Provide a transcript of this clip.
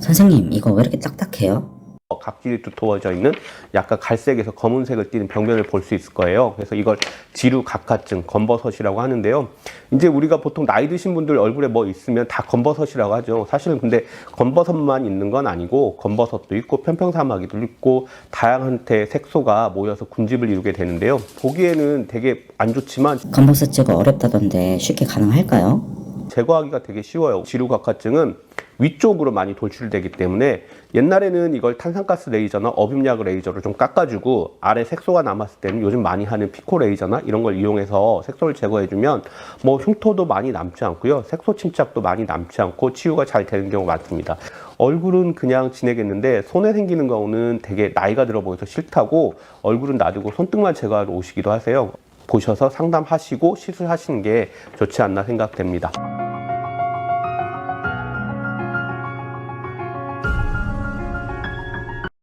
선생님, 이거 왜 이렇게 딱딱해요? 어, 각질이 두터워져 있는 약간 갈색에서 검은색을 띠는 병변을 볼 수 있을 거예요. 그래서 이걸 지루 각화증, 검버섯이라고 하는데요. 이제 우리가 보통 나이 드신 분들 얼굴에 뭐 있으면 다 검버섯이라고 하죠. 사실은 근데 검버섯만 있는 건 아니고 검버섯도 있고 편평사마귀도 있고 다양한 테 색소가 모여서 군집을 이루게 되는데요. 보기에는 되게 안 좋지만 검버섯 제거 어렵다던데 쉽게 가능할까요? 제거하기가 되게 쉬워요. 지루각화증은 위쪽으로 많이 돌출되기 때문에 옛날에는 이걸 탄산가스 레이저나 어빔약 레이저로 좀 깎아주고 아래 색소가 남았을 때는 요즘 많이 하는 피코 레이저나 이런 걸 이용해서 색소를 제거해주면 뭐 흉터도 많이 남지 않고요. 색소 침착도 많이 남지 않고 치유가 잘 되는 경우가 많습니다. 얼굴은 그냥 지내겠는데 손에 생기는 경우는 되게 나이가 들어 보여서 싫다고 얼굴은 놔두고 손등만 제거하러 오시기도 하세요. 보셔서 상담하시고 시술하시는 게 좋지 않나 생각됩니다.